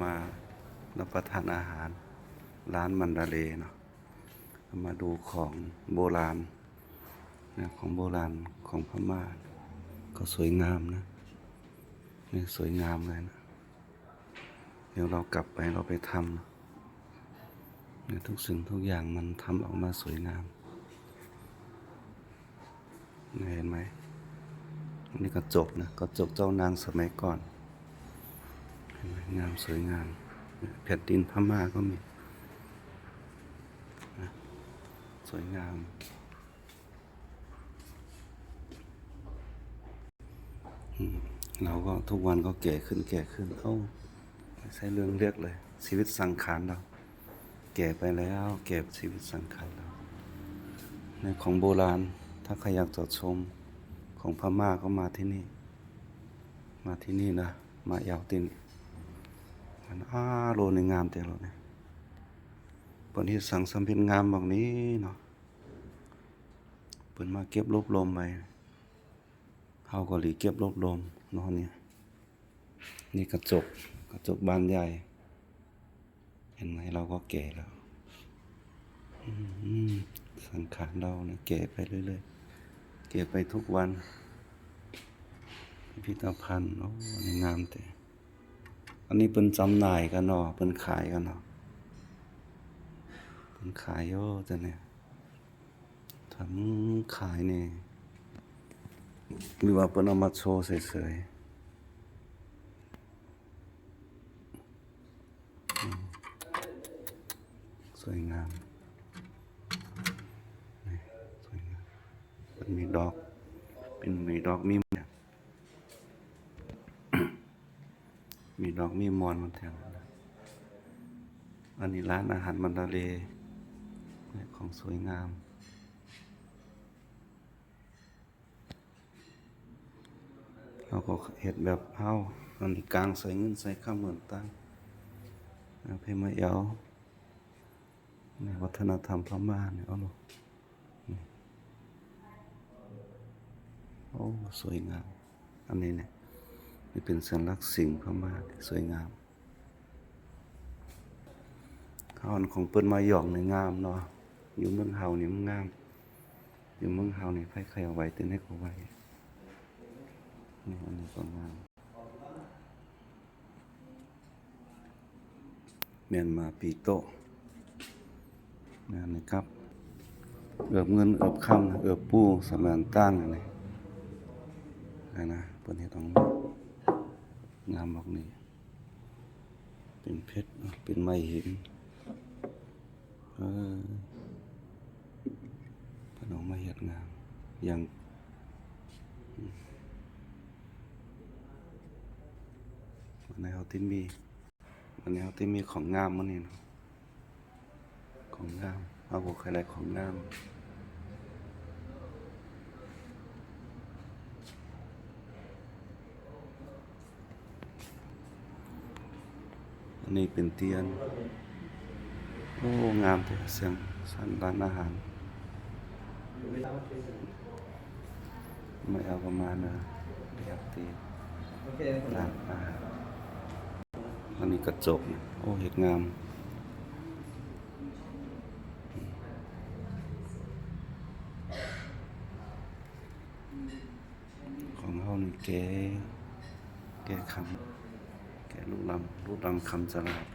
มารับประทานอาหารร้านมันดาเลเนาะมาดูของโบราณนะของโบราณของพม่า ก็สวยงามนะนี่สวยงามเลยนะเดี๋ยวเรากลับไปเราไปทำเนี่ยทุกสิ่งทุกอย่างมันทำออกมาสวยงามเห็นไหมนนี้กระจกนะกระจกเจ้านางสมัยก่อน งามสวยงามแผ่นดินพม่าก็มี สวยงาม เราก็ทุกวันก็แก่ขึ้นแก่ขึ้น เอ้าไม่ใช่เรื่องเรียกเลย ชีวิตสังขารเรา แก่ไปแล้วแก่ชีวิตสังขารเรา ในของโบราณถ้าใครอยากจดชมของพม่าก็มาที่นี่ มาที่นี่นะ มายาวตินันอ้าโลในงามแต่โลเนี่ยปนที่สังสมพินงามแบบนี้เนาะเปินมาเก็บรวบรวมไปเฮาก็หลีเก็บรวบรวมเนาะเนี่ยนี่กระจกกระจกบานใหญ่ เห็นไหมเราก็แก่แล้วสังขารเราเนี่ยแก่ไปเรื่อยๆแก่ไปทุกวันพิพิธภัณฑ์โอ้อันนี้งามแต่ อันนี้เป็นจำหน่ายกันเนาะเป็นขายกันเนาะเป็นขายโอ้จะเนี่ยทำขายเนี่ยหรือว่าเป็นเอามาโชว์เฉยๆสวยงามนี่สวยงามมันมีดอก เป็นมีดอกมีเนี่ย มีดอกมีมอนมันแถวอันนี้ร้านอาหารมันดาเลของสวยงาม เราก็เห็ดแบบเฮาอันนี้กลางใส่เงินใส่ข้าวเหมือนตั้งเพมาเอวในวัฒนธรรมพม่าเนี่ยเอาลูกนี่โอ้ สวยงาม อันนี้เนี่ย นี่เป็นสัญลักษณ์สิ่งพม่าสวยงามข้าวอันของเปิ้นมาหยองในงามเนาะอยู่เมืองเฮานี่มันงาม อยู่เมืองเฮานี่ไผใครเอาไว้เต้นให้เขาไว้นี่อันนี้ก็งามเมียนมาปีโตนี่นะครับเอือบเงินเอือบคำเอือบปูสมานตั้งอันนี้นะนะเปิ้นเฮ็ดต้อง งามบอกนี่เป็นเพชรเป็นไม้หินเออพนองมาเห็ดงามอย่างวันนี้เขาที่มีวันนี้เขาที่มีของงามมันนี่เนาะของงามเอาบอกใครได้ของงาม อั นนี้เป็นเตียน โอ้ งามแต่เสียงสันร้านอาหาร ไม่เอาประมาณนะเรียบตีร้านอาหารอันนี้กระจก โอ้เห็ดงามของเขานี่แกแกคำ แกลูกลำลูกลำคำสลับไป